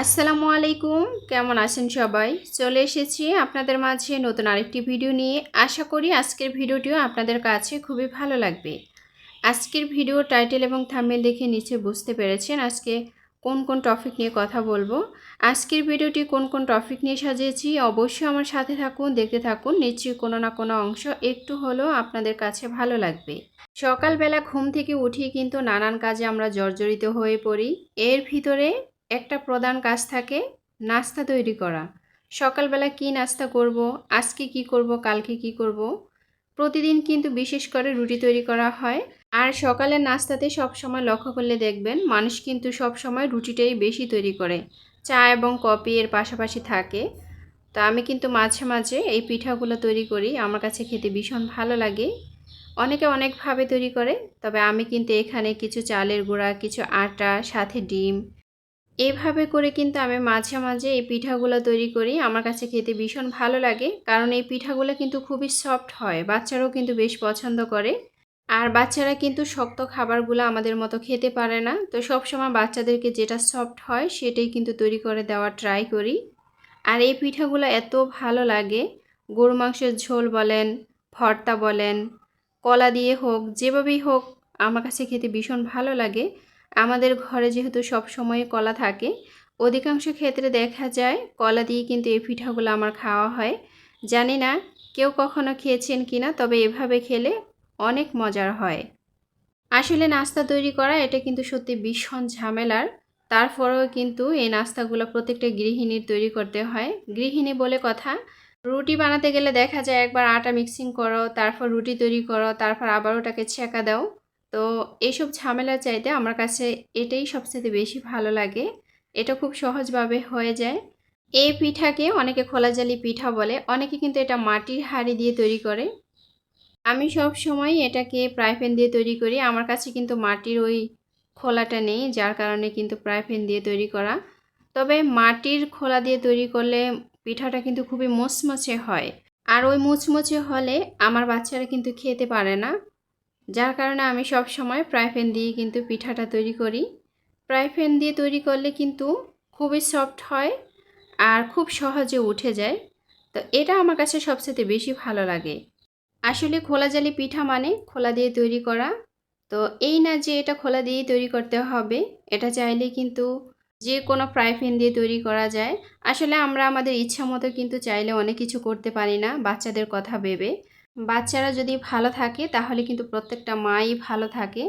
আসসালামু আলাইকুম। কেমন আছেন সবাই? চলে এসেছি আপনাদের মাঝে নতুন আরেকটি ভিডিও নিয়ে। আশা করি আজকের ভিডিওটিও আপনাদের কাছে খুবই ভালো লাগবে। আজকের ভিডিও টাইটেল এবং থামেল দেখে নিচে বুঝতে পেরেছেন আজকে কোন কোন টপিক নিয়ে কথা বলব। আজকের ভিডিওটি কোন কোন টপিক নিয়ে সাজিয়েছি অবশ্যই আমার সাথে থাকুন, দেখতে থাকুন। নিশ্চয়ই কোনো না কোনো অংশ একটু হলেও আপনাদের কাছে ভালো লাগবে। সকালবেলা ঘুম থেকে উঠি কিন্তু নানান কাজে আমরা জর্জরিত হয়ে পড়ি। এর ভিতরে একটা প্রধান কাজ থাকে, নাস্তা তৈরি করা। সকালবেলা কি নাস্তা করব, আজকে কি করব, কালকে কি করব? প্রতিদিন কিন্তু বিশেষ করে রুটি তৈরি করা হয়। আর সকালের নাস্তাতে সব সময় লক্ষ্য করলে দেখবেন, মানুষ কিন্তু সব সময় রুটিটাই বেশি তৈরি করে। চা এবং কফি এর পাশাপাশি থাকে। তো আমি কিন্তু মাঝে মাঝে এই পিঠাগুলো তৈরি করি। আমার কাছে খেতে ভীষণ ভালো লাগে। অনেকে অনেকভাবে তৈরি করে, তবে আমি কিন্তু এখানে কিছু চালের গুঁড়া, কিছু আটা, সাথে ডিম এভাবে করে কিন্তু আমি মাঝে মাঝে এই পিঠাগুলো তৈরি করি। আমার কাছে খেতে ভীষণ ভালো লাগে। কারণ এই পিঠাগুলো কিন্তু খুবই সফট হয়। বাচ্চারাও কিন্তু বেশ পছন্দ করে। আর বাচ্চারা কিন্তু শক্ত খাবারগুলো আমাদের মতো খেতে পারে না। তো সবসময় বাচ্চাদেরকে যেটা সফট হয়, সেটাই কিন্তু তৈরি করে দেওয়ার ট্রাই করি। আর এই পিঠাগুলো এত ভালো লাগে। গরু মাংসের ঝোল বলেন, ভর্তা বলেন, কলা দিয়ে হোক, যেভাবেই হোক, আমার কাছে খেতে ভীষণ ভালো লাগে। আমাদের ঘরে যেহেতু সব সময় কলা থাকে, অধিকাংশ ক্ষেত্রে দেখা যায় কলা দিয়ে কিন্তু এই পিঠাগুলো আমার খাওয়া হয়। জানি না কেউ কখনো খেয়েছেন কি না তবে এভাবে খেলে অনেক মজার হয়। আসলে নাস্তা তৈরি করা, এটা কিন্তু সত্যি ভীষণ ঝামেলার। তারপরেও কিন্তু এই নাস্তাগুলো প্রত্যেকটা গৃহিণীর তৈরি করতে হয়। গৃহিণী বলে কথা, রুটি বানাতে গেলে দেখা যায় একবার আটা মিক্সিং করো, তারপর রুটি তৈরি করো, তারপর আবার ওটাকে ছেঁকা দাও। তো এইসব ঝামেলা চাইতে আমার কাছে এটাই সবচেয়ে বেশি ভালো লাগে। এটা খুব সহজভাবে হয়ে যায়। এই পিঠাকে অনেকে খোলাজালি পিঠা বলে, অনেকে কিন্তু এটা মাটির হাঁড়ি দিয়ে তৈরি করে। আমি সব সময় এটাকে ফ্রাই প্যান দিয়ে তৈরি করি। আমার কাছে কিন্তু মাটির ওই খোলাটা নেই, যার কারণে কিন্তু ফ্রাই প্যান দিয়ে তৈরি করা। তবে মাটির খোলা দিয়ে তৈরি করলে পিঠাটা কিন্তু খুবই মুচমুচে হয়। আর ওই মুচমুচে হলে আমার বাচ্চারা কিন্তু খেতে পারে না। যার কারণে আমি সব সময় প্যান দিয়ে কিন্তু পিঠাটা তৈরি করি। প্যান দিয়ে তৈরি করলে কিন্তু খুবই সফট হয় আর খুব সহজে উঠে যায়। তো এটা আমার কাছে সবচেয়ে বেশি ভালো লাগে। আসলে খোলা জালি পিঠা মানে খোলা দিয়ে তৈরি করা। তো এই না যে এটা খোলা দিয়েই তৈরি করতে হবে, এটা চাইলে কিন্তু যে কোনো প্যান দিয়ে তৈরি করা যায়। আসলে আমরা আমাদের ইচ্ছা মতো কিন্তু চাইলে অনেক কিছু করতে পারি না, বাচ্চাদের কথা ভেবে। বাচ্চারা যদি ভালো থাকে, তাহলে কিন্তু প্রত্যেকটা মাই ভালো থাকে।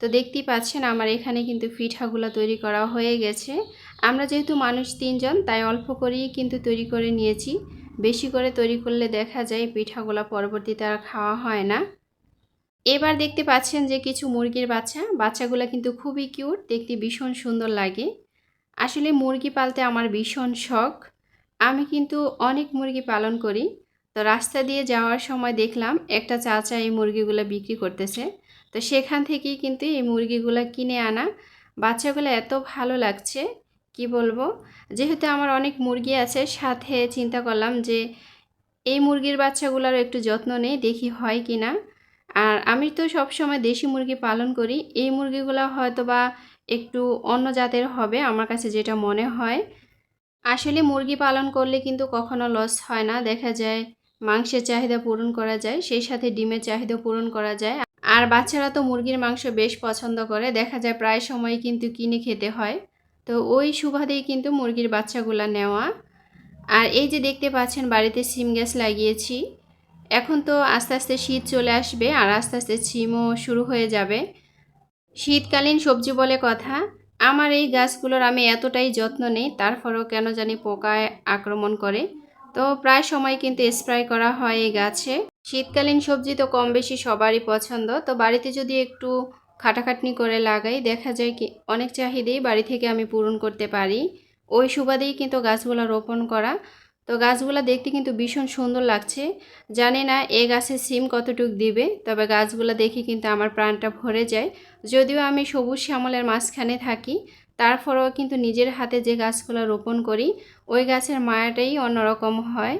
তো দেখতেই পাচ্ছেন আমার এখানে কিন্তু পিঠাগুলো তৈরি করা হয়ে গেছে। আমরা যেহেতু মানুষ তিনজন, তাই অল্প করেই কিন্তু তৈরি করে নিয়েছি। বেশি করে তৈরি করলে দেখা যায় পিঠাগুলো পরবর্তীতে আর খাওয়া হয় না। এবার দেখতে পাচ্ছেন যে কিছু মুরগির বাচ্চা। বাচ্চাগুলো কিন্তু খুবই কিউট, দেখতে ভীষণ সুন্দর লাগে। আসলে মুরগি পালতে আমার ভীষণ শখ। আমি কিন্তু অনেক মুরগি পালন করি। তো রাস্তা দিয়ে যাওয়ার সময় দেখলাম একটা চাচা এই মুরগিগুলো বিক্রি করতেছে। তো সেখান থেকেই কিন্তু এই মুরগিগুলো কিনে আনা। বাচ্চাগুলো এত ভালো লাগছে, কি বলব? যেহেতু আমার অনেক মুরগি আছে, সাথে চিন্তা করলাম যে এই মুরগির বাচ্চাগুলোর একটু যত্ন নেই, দেখি হয় কি না। আর আমি তো সব সময় দেশি মুরগি পালন করি। এই মুরগিগুলো হয়তো বা একটু অন্য জাতের হবে, আমার কাছে যেটা মনে হয়। আসলে মুরগি পালন করলে কিন্তু কখনো লস হয় না। দেখা যায় মাংসের চাহিদা পূরণ করা যায়, সেই সাথে ডিমের চাহিদা পূরণ করা যায়। আর বাচ্চারা তো মুরগির মাংস বেশ পছন্দ করে, দেখা যায় প্রায় সময় কিন্তু কিনে খেতে হয়। তো ওই সুবাদেই কিন্তু মুরগির বাচ্চাগুলা নেওয়া। আর এই যে দেখতে পাচ্ছেন, বাড়িতে সিম গ্যাস লাগিয়েছি। এখন তো আস্তে আস্তে শীত চলে আসবে, আর আস্তে আস্তে সিমও শুরু হয়ে যাবে। শীতকালীন সবজি বলে কথা। আমার এই গাছগুলোর আমি এতটাই যত্ন নেই তারপরেও কেন জানি পোকায় আক্রমণ করে। তো প্রায় সময় কিন্তু স্প্রে করা হয় এই গাছে। শীতকালীন সবজি তো কম বেশি সবারই পছন্দ। তো বাড়িতে যদি একটু খাটাখাটনি করে লাগাই, দেখা যায় কি অনেক চাহিদাই বাড়ি থেকে আমি পূরণ করতে পারি। ওই সুবাদেই কিন্তু গাছগুলো রোপণ করা। তো গাছগুলো দেখতে কিন্তু ভীষণ সুন্দর লাগছে। জানি না এ গাছের সিম কতটুক দিবে, তবে গাছগুলো দেখে কিন্তু আমার প্রাণটা ভরে যায়। যদিও আমি সবুজ শ্যামলের মাঝখানে থাকি তারপরেও কিন্তু নিজের হাতে যে গাছগুলো রোপণ করি, ওই গাছের মায়াটাই অন্যরকম হয়।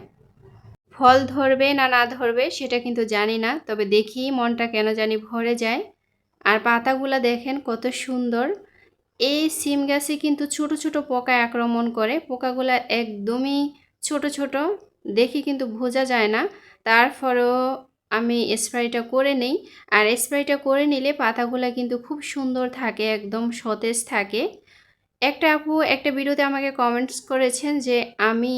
ফল ধরবে না না ধরবে সেটা কিন্তু জানি না, তবে দেখি মনটা কেন জানি ভরে যায়। আর পাতাগুলো দেখেন কত সুন্দর। এই সিম গাছে কিন্তু ছোট ছোট পোকা আক্রমণ করে, পোকাগুলা একদমই ছোট ছোট, দেখে কিন্তু বোঝা যায় না। তারপরেও আমি স্প্রেটা করে নেই। আর স্প্রেটা করে নিলে পাতাগুলো কিন্তু খুব সুন্দর থাকে, একদম সতেজ থাকে। একটা আপু একটা ভিডিওতে আমাকে কমেন্টস করেছেন যে, আমি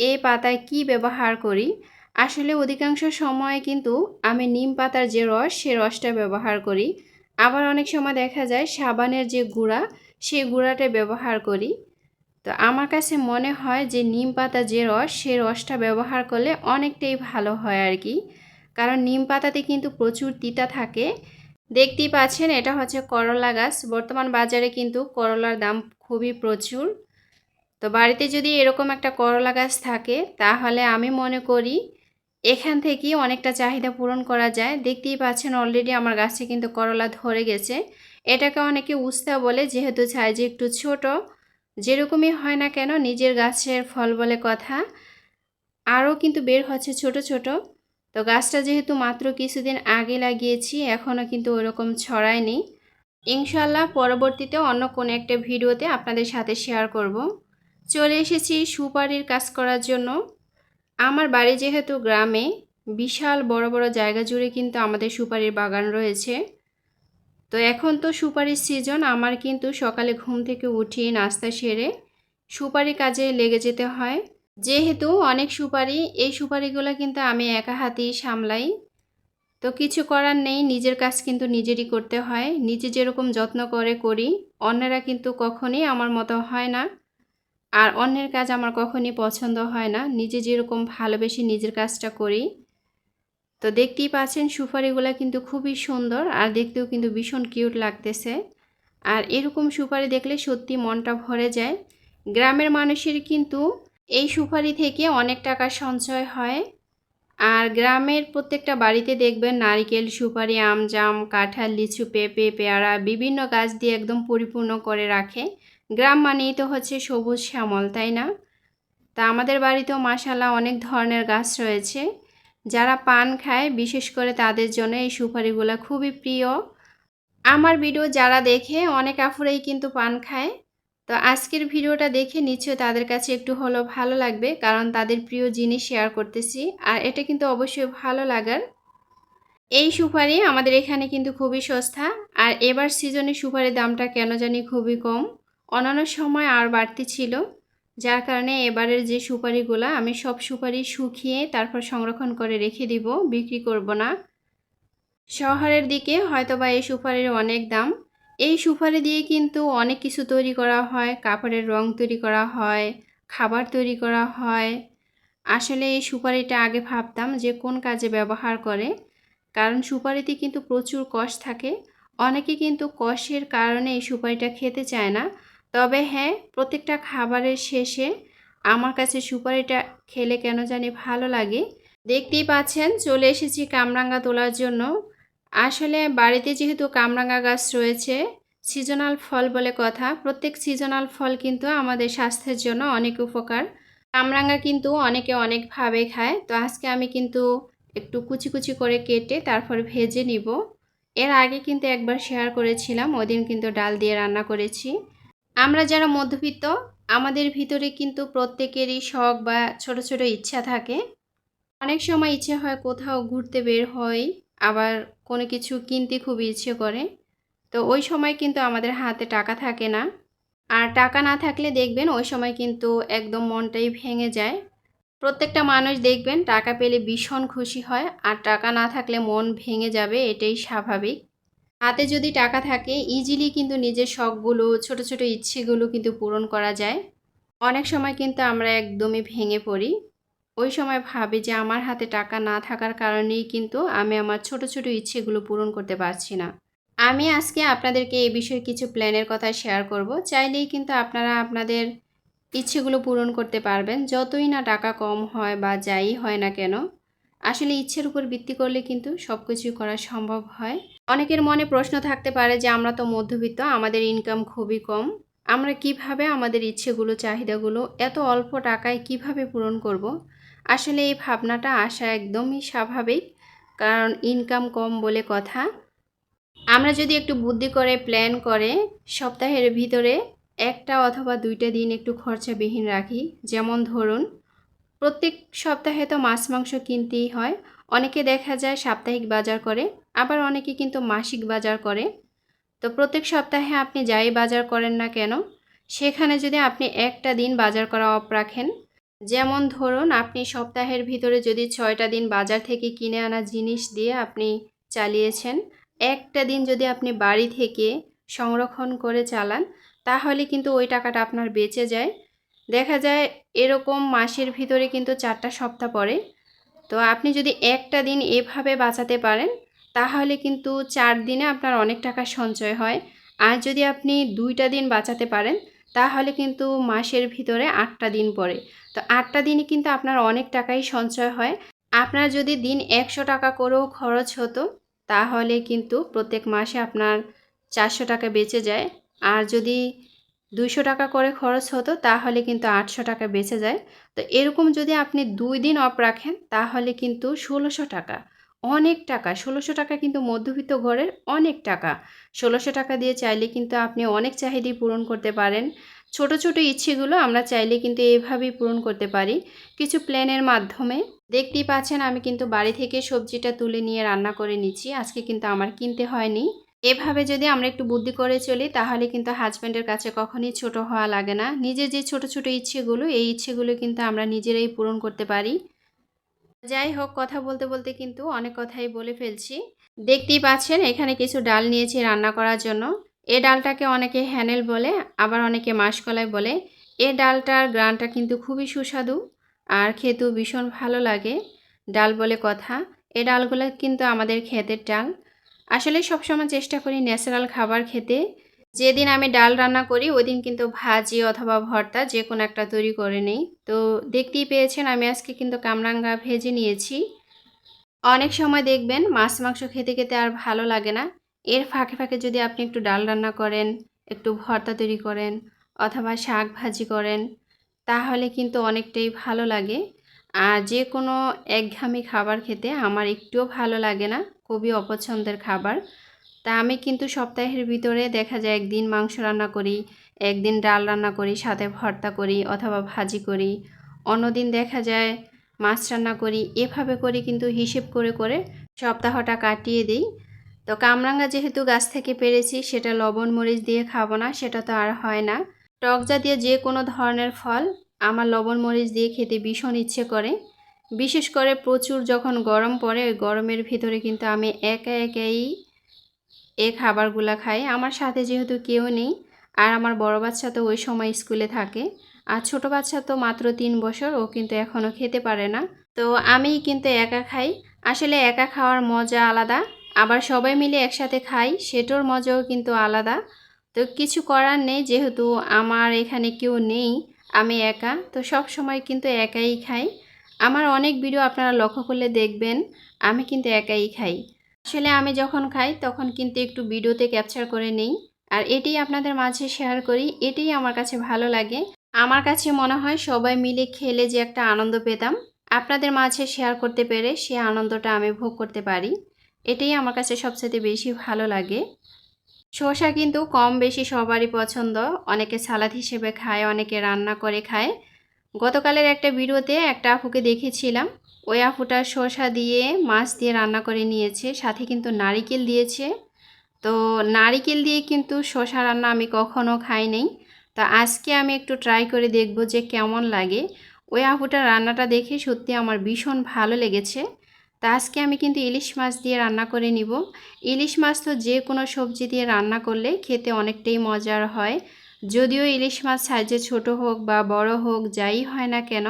এ পাতায় কি ব্যবহার করি? আসলে অধিকাংশ সময় কিন্তু আমি নিম পাতার যে রস, সে রসটা ব্যবহার করি। আবার অনেক সময় দেখা যায় সাবানের যে গুঁড়া সেই গুঁড়াটা ব্যবহার করি। তো আমার কাছে মনে হয় যে, নিম পাতা যে রস, সে রসটা ব্যবহার করলে অনেকটাই ভালো হয় আর কি। কারণ নিম পাতাতে কিন্তু প্রচুর তিতা থাকে। দেখতেই পাচ্ছেন, এটা হচ্ছে করলা গাছ। বর্তমান বাজারে কিন্তু করলার দাম খুবই প্রচুর। তো বাড়িতে যদি এরকম একটা করলা গাছ থাকে, তাহলে আমি মনে করি এখান থেকেই অনেকটা চাহিদা পূরণ করা যায়। দেখতেই পাচ্ছেন অলরেডি আমার গাছে কিন্তু করলা ধরে গেছে। এটাকে অনেকে উস্তা বলে, যেহেতু সাইজে একটু ছোট, যেরকমই হয় না কেন, নিজের গাছের ফল বলে কথা। আরও কিন্তু বের হচ্ছে ছোট ছোট। তো গাছটা যেহেতু মাত্র কিছুদিন আগে লাগিয়েছি এখনও কিন্তু ওরকম ছড়ায়নি। ইনশাল্লাহ পরবর্তীতে অন্য কোনো একটা ভিডিওতে আপনাদের সাথে শেয়ার করব। চলে এসেছি সুপারির কাজ করার জন্য। আমার বাড়ি যেহেতু গ্রামে, বিশাল বড় বড় জায়গা জুড়ে কিন্তু আমাদের সুপারির বাগান রয়েছে। তো এখন তো সুপারির সিজন, আমার কিন্তু সকালে ঘুম থেকে উঠি নাস্তা সেরে সুপারি কাজে লেগে যেতে হয়। যেহেতু অনেক সুপারি, এই সুপারিগুলো কিন্তু আমি একা হাতেই সামলাই। তো কিছু করার নেই, নিজের কাজ কিন্তু নিজেরই করতে হয়। নিজে যেরকম যত্ন করে করি, অন্যেরা কিন্তু কখনই আমার মতো হয় না। আর অন্যের কাজ আমার কখনই পছন্দ হয় না। নিজে যেরকম ভালোবেসে নিজের কাজটা করি। তো দেখতেই পাচ্ছেন, সুপারিগুলো কিন্তু খুবই সুন্দর আর দেখতেও কিন্তু ভীষণ কিউট লাগতেছে। আর এরকম সুপারি দেখলে সত্যি মনটা ভরে যায়। গ্রামের মানুষের কিন্তু এই সুপারি থেকে অনেক টাকা সঞ্চয় হয়। আর গ্রামের প্রত্যেকটা বাড়িতে দেখবেন নারিকেল, সুপারি, আম, জাম, কাঁঠাল, লিচু, পেঁপে, পেয়ারা বিভিন্ন গাছ দিয়ে একদম পরিপূর্ণ করে রাখে। গ্রাম মানেই তো হচ্ছে সবুজ শ্যামল, তাই না? তা আমাদের বাড়িতেও মাসালা অনেক ধরনের গাছ রয়েছে। যারা পান খায়, বিশেষ করে তাদের জন্য এই সুপারিগুলো খুবই প্রিয়। আমার ভিডিও যারা দেখে অনেক আফুরাই কিন্তু পান খায়। তো আজকের ভিডিওটা দেখে নিশ্চয় তাদের কাছে একটু হলো ভালো লাগবে, কারণ তাদের প্রিয় জিনিস শেয়ার করতেছি, আর এটা কিন্তু অবশ্যই ভালো লাগার। এই সুপারি আমাদের এখানে কিন্তু খুবই সস্তা, আর এবার সিজনে সুপারির দামটা কেন জানি খুবই কম। অন্যান্য সময় আর বাড়তি ছিল, যার কারণে এবারের যে সুপারিগুলো আমি সব সুপারি শুকিয়ে তারপর সংরক্ষণ করে রেখে দিব, বিক্রি করব না। শহরের দিকে হয়তো বা এই সুপারির অনেক দাম এই সুপারি দিয়ে কিন্তু অনেক কিছু তৈরি করা হয়। কাপড়ের রং তৈরি করা হয়, খাবার তৈরি করা হয়। আসলে এই সুপারিটা আগে ভাবতাম যে কোন কাজে ব্যবহার করে, কারণ সুপারিতে কিন্তু প্রচুর কষ থাকে। অনেকে কিন্তু কষের কারণে এই সুপারিটা খেতে চায় না। তবে হ্যাঁ প্রত্যেকটা খাবারের শেষে আমার কাছে সুপারিটা খেলে কেন জানি ভালো লাগে। দেখতেই পাচ্ছেন, চলে এসেছি কামরাঙ্গা তোলার জন্য। আসলে বাড়িতে যেহেতু কামরাঙ্গা গাছ রয়েছে, সিজনাল ফল বলে কথা। প্রত্যেক সিজনাল ফল কিন্তু আমাদের স্বাস্থ্যের জন্য অনেক উপকার। কামরাঙ্গা কিন্তু অনেকে অনেকভাবে খায়। তো আজকে আমি কিন্তু একটু কুচি কুচি করে কেটে তারপর ভেজে নিব। এর আগে কিন্তু একবার শেয়ার করেছিলাম, ওদিন কিন্তু ডাল দিয়ে রান্না করেছি। আমরা যারা মধ্যবিত্ত, আমাদের ভিতরে কিন্তু প্রত্যেকেরই শখ বা ছোট ছোট ইচ্ছা থাকে। অনেক সময় ইচ্ছে হয় কোথাও ঘুরতে বের হয় আবার কোনো কিছু কিনতে খুব ইচ্ছে করে। তো ওই সময় কিন্তু আমাদের হাতে টাকা থাকে না। আর টাকা না থাকলে দেখবেন ওই সময় কিন্তু একদম মনটাই ভেঙে যায়। প্রত্যেকটা মানুষ দেখবেন টাকা পেলে ভীষণ খুশি হয় আর টাকা না থাকলে মন ভেঙে যাবে এটাই স্বাভাবিক। হাতে যদি টাকা থাকে ইজিলি কিন্তু নিজের শখগুলো, ছোট ছোট ইচ্ছেগুলো কিন্তু পূরণ করা যায়। অনেক সময় কিন্তু আমরা একদমই ভেঙে পড়ি। ওই সময় ভাবি যে আমার হাতে টাকা না থাকার কারণেই কিন্তু আমি আমার ছোট ছোট ইচ্ছেগুলো পূরণ করতে পারছি না। আমি আজকে আপনাদেরকে এই বিষয়ে কিছু প্ল্যানের কথা শেয়ার করব। চাইলেই কিন্তু আপনারা আপনাদের ইচ্ছেগুলো পূরণ করতে পারবেন। যতই না টাকা কম হয় বা যাই হয় না কেন, আসলে ইচ্ছের উপর ভিত্তি করলে কিন্তু সব কিছুই করা সম্ভব হয়। অনেকের মনে প্রশ্ন থাকতে পারে যে, আমরা তো মধ্যবিত্ত, আমাদের ইনকাম খুবই কম। আমরা কীভাবে আমাদের ইচ্ছেগুলো, চাহিদাগুলো এত অল্প টাকায় কীভাবে পূরণ করব। আসলে এই ভাবনাটা আসা একদমই স্বাভাবিক। কারণ ইনকাম কম বলে কথা। আমরা যদি একটু বুদ্ধি করে প্ল্যান করে, সপ্তাহের ভিতরে একটা অথবা দুইটা দিন একটু খরচাবিহীন রাখি। যেমন ধরুন, প্রত্যেক সপ্তাহে তো মাছ, মাংস কিনতেই হয়। অনেকে দেখা যায় সাপ্তাহিক বাজার করে, আবার অনেকে কিন্তু মাসিক বাজার করে। তো প্রত্যেক সপ্তাহে আপনি যাই বাজার করেন না কেন, সেখানে যদি আপনি একটা দিন বাজার করা অফ রাখেন যেমন ধরুন, আপনি সপ্তাহের ভিতরে যদি ছয়টা দিন বাজার থেকে কিনে আনা জিনিস দিয়ে আপনি চালিয়েছেন, একটা দিন যদি আপনি বাড়ি থেকে সংরক্ষণ করে চালান, তাহলে কিন্তু ওই টাকাটা আপনার বেঁচে যায়। দেখা যায় এরকম মাসের ভিতরে কিন্তু চারটা সপ্তাহ পড়ে। তো আপনি যদি একটা দিন এভাবে বাঁচাতে পারেন, তাহলে কিন্তু চার দিনে আপনার অনেক টাকা সঞ্চয় হয়। আর যদি আপনি দুইটা দিন বাঁচাতে পারেন, তাহলে কিন্তু মাসের ভিতরে আটটা দিন পড়ে। তো আটটা দিনে কিন্তু আপনার অনেক টাকাই সঞ্চয় হয়। আপনার যদি দিন একশো টাকা করেও খরচ হতো, তাহলে কিন্তু প্রত্যেক মাসে আপনার চারশো টাকা বেঁচে যায়। আর যদি দুইশো টাকা করে খরচ হতো, তাহলে কিন্তু আটশো টাকা বেঁচে যায়। তো এরকম যদি আপনি দুই দিন অফ রাখেন, তাহলে কিন্তু ষোলোশো টাকা, অনেক টাকা। ষোলোশো টাকা কিন্তু মধ্যবিত্ত ঘরের অনেক টাকা। ষোলোশো টাকা দিয়ে চাইলে কিন্তু আপনি অনেক চাহিদাই পূরণ করতে পারেন। ছোট ছোট ইচ্ছেগুলো আমরা চাইলে কিন্তু এভাবেই পূরণ করতে পারি। কিছু প্ল্যানের মাধ্যমে। দেখতেই পাচ্ছেন, আমি কিন্তু বাড়ি থেকে সবজিটা তুলে নিয়ে রান্না করে নিচ্ছি। আজকে কিন্তু আমার কিনতে হয়নি। এভাবে যদি আমরা একটু বুদ্ধি করে চলি, তাহলে কিন্তু হাজব্যান্ডের কাছে কখনই ছোট হওয়া লাগে না। নিজের যে ছোট ছোট ইচ্ছেগুলো, এই ইচ্ছেগুলো কিন্তু আমরা নিজেরাই পূরণ করতে পারি। যাই হোক, কথা বলতে বলতে কিন্তু অনেক কথাই বলে ফেলছি। দেখতেই পাচ্ছেন, এখানে কিছু ডাল নিয়েছি রান্না করার জন্য। এ ডালটাকে অনেকে হ্যানেল বলে, আবার অনেকে মাসকলাই বলে। এ ডালটার গ্রানটা কিন্তু খুবই সুস্বাদু আর খেতেও ভীষণ ভালো লাগে, ডাল বলে কথা। এ ডালগুলো কিন্তু আমাদের ক্ষেতের ডাল। আসলে সবসময় চেষ্টা করি ন্যাচারাল খাবার খেতে। যেদিন আমি ডাল রান্না করি ওই দিন কিন্তু ভাজি অথবা ভর্তা যে কোনো একটা তৈরি করে নিই। তো দেখতেই পেয়েছেন, আমি আজকে কিন্তু কামরাঙ্গা ভেজে নিয়েছি। অনেক সময় দেখবেন মাছ মাংস খেতে খেতে আর ভালো লাগে না। এর ফাঁকে ফাঁকে যদি আপনি একটু ডাল রান্না করেন, একটু ভর্তা তৈরি করেন অথবা শাক ভাজি করেন, তাহলে কিন্তু অনেকটাই ভালো লাগে। আর যে কোনো একঘামি খাবার খেতে আমার একটুও ভালো লাগে না, খুবই অপছন্দের খাবার। তা আমি কিন্তু সপ্তাহের ভিতরে দেখা যায় একদিন মাংস রান্না করি, একদিন ডাল রান্না করি, সাথে ভর্তা করি অথবা ভাজি করি। অন্যদিন দেখা যায় মাছ রান্না করি, এভাবে করে কিন্তু হিসেব করে করে সপ্তাহটা কাটিয়ে দিই। তো কামরাঙ্গা যেহেতু গাছ থেকে পেরেছি, সেটা লবণ, মরিচ দিয়ে খাব না, সেটা তো আর হয় না। টক জাতীয় যে কোনো ধরনের ফল আমার লবণ, মরিচ দিয়ে খেতে ভীষণ ইচ্ছে করে। বিশেষ করে প্রচুর যখন গরম পড়ে, ওই গরমের ভিতরে কিন্তু আমি একা একাই এ খাবারগুলো খাই। আমার সাথে যেহেতু কেউ নেই, আর আমার বড় বাচ্চা তো ওই সময় স্কুলে থাকে, আর ছোট বাচ্চা তো মাত্র তিন বছর, ও কিন্তু এখনও খেতে পারে না। তো আমি কিন্তু একা খাই। আসলে একা খাওয়ার মজা আলাদা আবার সবাই মিলে একসাথে খাই, সেটার মজাও কিন্তু আলাদা। তো কিছু করার নেই, যেহেতু আমার এখানে কেউ নেই, আমি একা, তো সব সময় কিন্তু একাই খাই। আমার অনেক ভিডিও আপনারা লক্ষ্য করলে দেখবেন, আমি কিন্তু একাই খাই। আসলে আমি যখন খাই, তখন কিন্তু একটু ভিডিওতে ক্যাপচার করে নেই। আর এটি আপনাদের মাঝে শেয়ার করি, এটাই আমার কাছে ভালো লাগে। আমার কাছে মনে হয় সবাই মিলে খেলে যে একটা আনন্দ পেতাম, আপনাদের মাঝে শেয়ার করতে পেরে সে আনন্দটা আমি ভোগ করতে পারি। এটাই আমার কাছে সবচেয়ে বেশি ভালো লাগে। শসা কিন্তু কম বেশি সবারই পছন্দ। অনেকে সালাদ হিসেবে খায়, অনেকে রান্না করে খায়। গতকালের একটা ভিডিওতে একটা আপুকে দেখেছিলাম। ওই আপুটা শসা দিয়ে মাছ দিয়ে রান্না করে নিয়েছে, সাথে কিন্তু নারিকেল দিয়েছে। তো নারিকেল দিয়ে কিন্তু শসা রান্না আমি কখনও খাই নাই। তো আজকে আমি একটু ট্রাই করে দেখব যে কেমন লাগে। ওই আপুটার রান্নাটা দেখে সত্যি আমার ভীষণ ভালো লেগেছে। তা আজকে আমি কিন্তু ইলিশ মাছ দিয়ে রান্না করে নিব। ইলিশ মাছ তো যে কোনো সবজি দিয়ে রান্না করলে খেতে অনেকটাই মজার হয়। যদিও ইলিশ মাছ সাইজে ছোট হোক বা বড় হোক যাই হয় না কেন,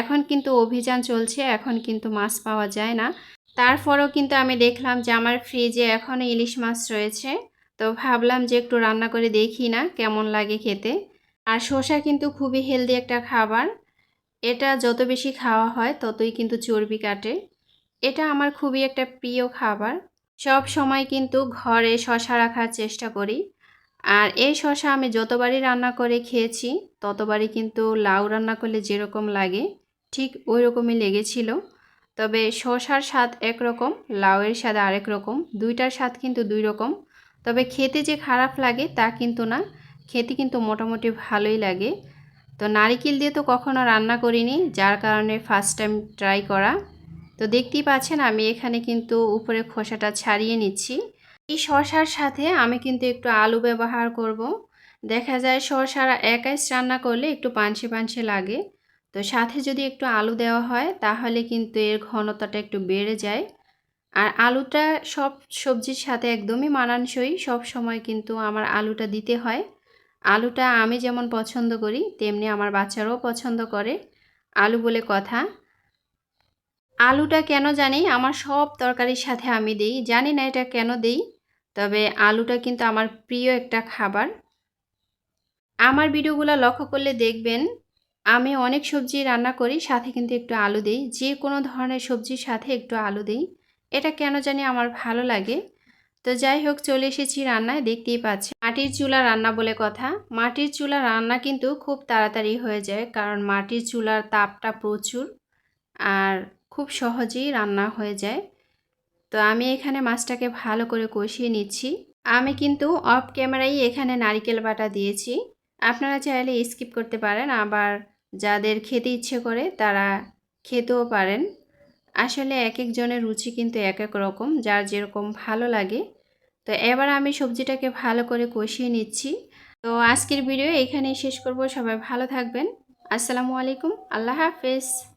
এখন কিন্তু অভিযান চলছে, এখন কিন্তু মাছ পাওয়া যায় না। তারপরেও কিন্তু আমি দেখলাম যে আমার ফ্রিজে এখনও ইলিশ মাছ রয়েছে। তো ভাবলাম যে একটু রান্না করে দেখি না কেমন লাগে খেতে। আর শসা কিন্তু খুবই হেলদি একটা খাবার। এটা যত বেশি খাওয়া হয় ততই কিন্তু চর্বি কাটে। এটা আমার খুবই একটা প্রিয় খাবার। সব সময় কিন্তু ঘরে শশা রাখার চেষ্টা করি। আর এই শশা আমি যতবারই রান্না করে খেয়েছি, ততবারই কিন্তু লাউ রান্না করলে যেরকম লাগে, ঠিক ওই রকমই লেগেছিল। তবে শশার স্বাদ একরকম, লাউয়ের স্বাদ আরেক রকম, দুইটার স্বাদ কিন্তু দুই রকম। তবে খেতে যে খারাপ লাগে তা কিন্তু না, খেতে কিন্তু মোটামুটি ভালোই লাগে। তো নারিকেল দিয়ে তো কখনো রান্না করিনি, যার কারণে ফার্স্ট টাইম ট্রাই করা। তো দেখতেই পাচ্ছেন আমি এখানে কিন্তু উপরে খোসাটা ছাড়িয়ে নিচ্ছি। এই শশার সাথে আমি কিন্তু একটু আলু ব্যবহার করব। দেখা যায় শশার একাই রান্না করলে একটু পানসে পানসে লাগে। তো সাথে যদি একটু আলু দেওয়া হয়, তাহলে কিন্তু এর ঘনতাটা একটু বেড়ে যায়। আর আলুটা সব সবজির সাথে একদমই মানানসই। সব সময় কিন্তু আমার আলুটা দিতে হয়। আলুটা আমি যেমন পছন্দ করি, তেমনি আমার বাচ্চারাও পছন্দ করে। আলু বলে কথা। আলুটা কেন জানি আমার সব তরকারির সাথে আমি দিই। জানি না এটা কেন দিই, তবে আলুটা কিন্তু আমার প্রিয় একটা খাবার। আমার ভিডিওগুলো লক্ষ্য করলে দেখবেন, আমি অনেক সবজি রান্না করি, সাথে কিন্তু একটু আলু দিই। যে কোনো ধরনের সবজির সাথে একটু আলু দিই। এটা কেন জানি আমার ভালো লাগে। তো যাই হোক, চলে এসেছি রান্নায়, দেখতেই পাচ্ছি মাটির চুলা রান্না বলে কথা। মাটির চুলা রান্না কিন্তু খুব তাড়াতাড়ি হয়ে যায়, কারণ মাটির চুলার তাপটা প্রচুর। আর খুব সহজেই রান্না হয়ে যায়। তো আমি এখানে মাছটাকে ভালো করে কষিয়ে নিচ্ছি। আমি কিন্তু অফ ক্যামেরাই এখানে নারিকেল বাটা দিয়েছি। আপনারা চাইলে স্কিপ করতে পারেন, আবার যাদের খেতে ইচ্ছে করে তারা খেতেও পারেন। আসলে এক একজনের রুচি কিন্তু এক এক রকম, যার যেরকম ভালো লাগে। তো এবার আমি সবজিটাকে ভালো করে কষিয়ে নিচ্ছি। তো আজকের ভিডিও এখানেই শেষ করব। সবাই ভালো থাকবেন। আসসালামু আলাইকুম। আল্লাহ হাফেজ।